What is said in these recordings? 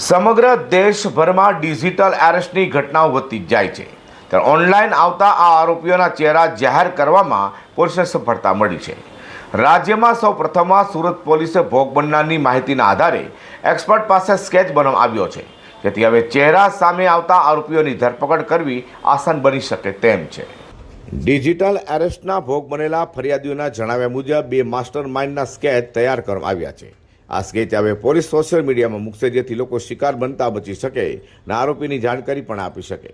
સમગ્ર દેશભરમાં ડિજિટલ એરેસ્ટની ઘટનાઓ વધતી જાય છે. ત્યારે ઓનલાઈન આવતા આ આરોપીઓના ચહેરા જાહેર કરવામાં પોલીસને સફળતા મળી છે. રાજ્યમાં સૌ પ્રથમવાર સુરત પોલીસે ભોગ બનનારની માહિતીના આધારે એક્સપર્ટ પાસે સ્કેચ બનાવવામાં આવ્યો છે. જેથી હવે ચહેરા સામે આવતા આરોપીઓની ધરપકડ કરવી આસાન બની શકે તેમ છે. ડિજિટલ એરેસ્ટના ભોગ બનેલા ફરિયાદીઓના જણાવ્યા મુજબ બે માસ્ટર માઇન્ડના સ્કેચ તૈયાર કરવામાં આવ્યા છે. આ સ્કેચ હવે પોલીસ સોશિયલ મીડિયામાં મૂકશે, જેથી લોકો શિકાર બનતા બચી શકે અને આરોપીની જાણકારી પણ આપી શકે.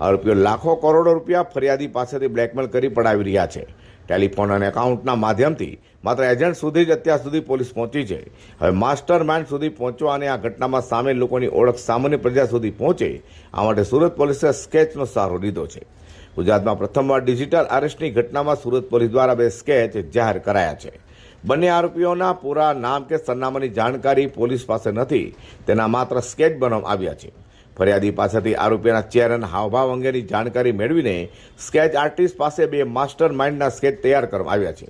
આરોપીઓ લાખો કરોડો રૂપિયા ફરિયાદી પાસેથી બ્લેકમેલ કરી પડાવી રહ્યા છે. ટેલિફોન અને એકાઉન્ટના માધ્યમથી માત્ર એજન્ટ સુધી જ અત્યાર સુધી પોલીસ પહોંચી છે. હવે માસ્ટર માઇન્ડ સુધી પહોંચવા અને આ ઘટનામાં સામેલ લોકોની ઓળખ સામાન્ય પ્રજા સુધી પહોંચે, આ માટે સુરત પોલીસે સ્કેચનો સહારો લીધો છે. ગુજરાતમાં પ્રથમવાર ડિજિટલ અરેસ્ટની ઘટનામાં સુરત પોલીસ દ્વારા બે સ્કેચ જાહેર કરાયા છે. બંને આરોપીઓના પૂરા નામ કે સરનામાની જાણકારી પોલીસ પાસે નથી, તેના માત્ર સ્કેચ બનાવવામાં આવ્યા છે. ફરિયાદી પાસેથી આરોપીના અને હાવભાવ અંગેની જાણકારી મેળવીને સ્કેચ આર્ટિસ્ટ પાસે બે માસ્ટર માઇન્ડના સ્કેચ તૈયાર કરવામાં આવ્યા છે.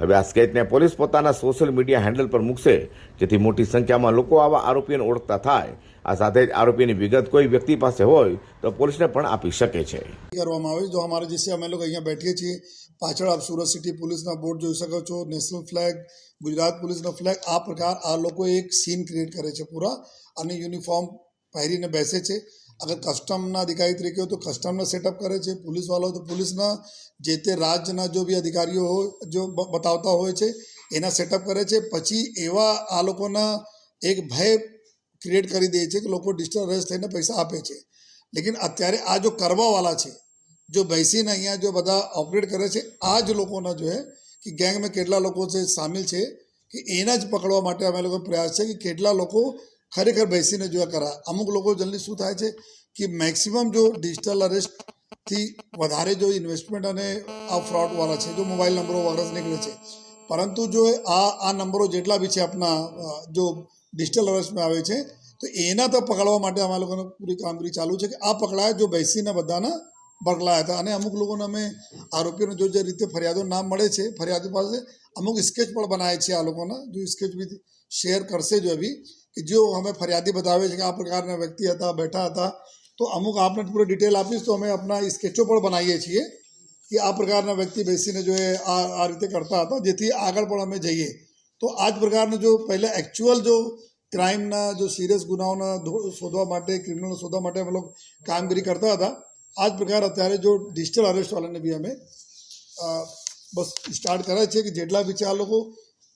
હવે આ સ્કેચને પોલીસ પોતાના સોશિયલ મીડિયા હેન્ડલ પર મૂકશે, જેથી મોટી સંખ્યામાં લોકો આવા આરોપીઓને ઓળખતા થાય. આ સાથે જ આરોપીની વિગત કોઈ વ્યક્તિ પાસે હોય, તો પોલીસને પણ આપી શકે છે. કરવામાં આવે જો અમારે જે અમે લોકો અહીંયા બેઠીએ છીએ. પાછળ આપ સુરત સિટી પોલીસના બોર્ડ જોઈ શકો છો. નેશનલ ફ્લેગ, ગુજરાત પોલીસનો ફ્લેગ. આ પ્રકાર આ લોકો એક સીન ક્રિએટ કરે છે પૂરા અને યુનિફોર્મ પહેરીને બેસે છે. અગર કસ્ટમના અધિકારી તરીકે હોય તો કસ્ટમના સેટઅપ કરે છે, પોલીસવાળો તો પોલીસના, જે તે રાજ્યના જો બી અધિકારીઓ હોય, જો બતાવતા હોય છે, એના સેટઅપ કરે છે. પછી એવા આ લોકોના એક ભય ક્રિએટ કરી દે છે કે લોકો અરેસ્ટ થઈને પૈસા આપે છે. લેકિન અત્યારે આ જો કરવાવાળા છે, જો બેસીને અહીંયા જો બધા ઓપરેટ કરે છે આ જ લોકોના જો કે ગેંગમાં કેટલા લોકો છે, સામેલ છે, કે એના જ પકડવા માટે અમે લોકો પ્રયાસ છે કે કેટલા લોકો ખરેખર બેસીને જોયા કરા. અમુક લોકો જલ્દી શું થાય છે કે મેક્સિમમ જો ડિજિટલ અરેસ્ટથી વધારે જો ઇન્વેસ્ટમેન્ટ અને આ ફ્રોડવાળા છે, જો મોબાઈલ નંબરો વગેરે નીકળે છે. પરંતુ જો આ આ નંબરો જેટલા બી છે આપણા જો ડિજિટલ અરેસ્ટમાં આવે છે, તો એના તો પકડવા માટે અમારા લોકોને પૂરી કામગીરી ચાલુ છે કે આ પકડાય, જો બેસીને બધાના પકડાયા હતા. અને અમુક લોકોને અમે આરોપીઓને જો જે રીતે ફરિયાદો નામ મળે છે, ફરિયાદો પાસે અમુક સ્કેચ પણ બનાવે છે આ લોકોના. જો સ્કેચ બી શેર કરશે જો અભી કે જો અમે ફરિયાદી બતાવે છે કે આ પ્રકારના વ્યક્તિ હતા, બેઠા હતા, તો અમુક આપને પૂરી ડિટેલ આપીશ તો અમે આપણા સ્કેચો પણ બનાવીએ છીએ કે આ પ્રકારના વ્યક્તિ બેસીને જો એ આ આ રીતે કરતા હતા, જેથી આગળ પણ અમે જઈએ. તો આ જ પ્રકારનું જો પહેલાં એકચ્યુઅલ જો ક્રાઇમના જો સિરિયસ ગુનાઓના શોધવા માટે ક્રિમિનલ શોધવા માટે અમે લોકો કામગીરી કરતા હતા. આ જ પ્રકાર અત્યારે જો ડિજિટલ અરેસ્ટવાળાને બી અમે બસ સ્ટાર્ટ કરે છે કે જેટલા બી છે આ લોકો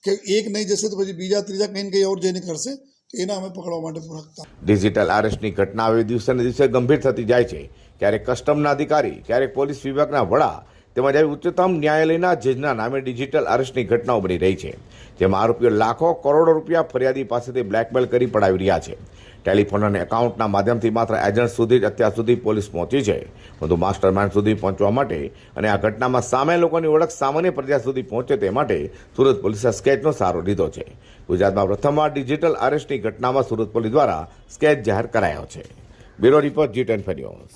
કે એક નહીં જશે તો પછી બીજા ત્રીજા કંઈ કંઈ ઓર જઈને કરશે, તો એના અમે પકડવા માટે પૂરકતા ડિજિટલ અરેસ્ટની ઘટના હવે દિવસે ને દિવસે ગંભીર થતી જાય છે. ક્યારેક કસ્ટમના અધિકારી, ક્યારેક પોલીસ વિભાગના વડા તેમજ આવી ઉચ્ચતમ ન્યાયાલયના જજના નામે ડિજિટલ અરેસ્ટની ઘટનાઓ બની રહી છે, જેમાં આરોપીઓ લાખો કરોડો રૂપિયા ફરિયાદી પાસેથી બ્લેકમેલ કરી પડાવી રહ્યા છે. ટેલિફોન અને એકાઉન્ટના માધ્યમથી માત્ર એજન્ટ સુધી જ અત્યાર સુધી પોલીસ પહોંચી છે, પરંતુ માસ્ટર સુધી પહોંચવા માટે અને આ ઘટનામાં સામે લોકોની ઓળખ સામાન્ય પ્રજા સુધી પહોંચે તે માટે સુરત પોલીસે સ્કેચનો સહારો લીધો છે. ગુજરાતમાં પ્રથમવાર ડિજિટલ અરેસ્ટની ઘટનામાં સુરત પોલીસ દ્વારા સ્કેચ જાહેર કરાયો છે. Bureau report G ten ફેન્યુઝ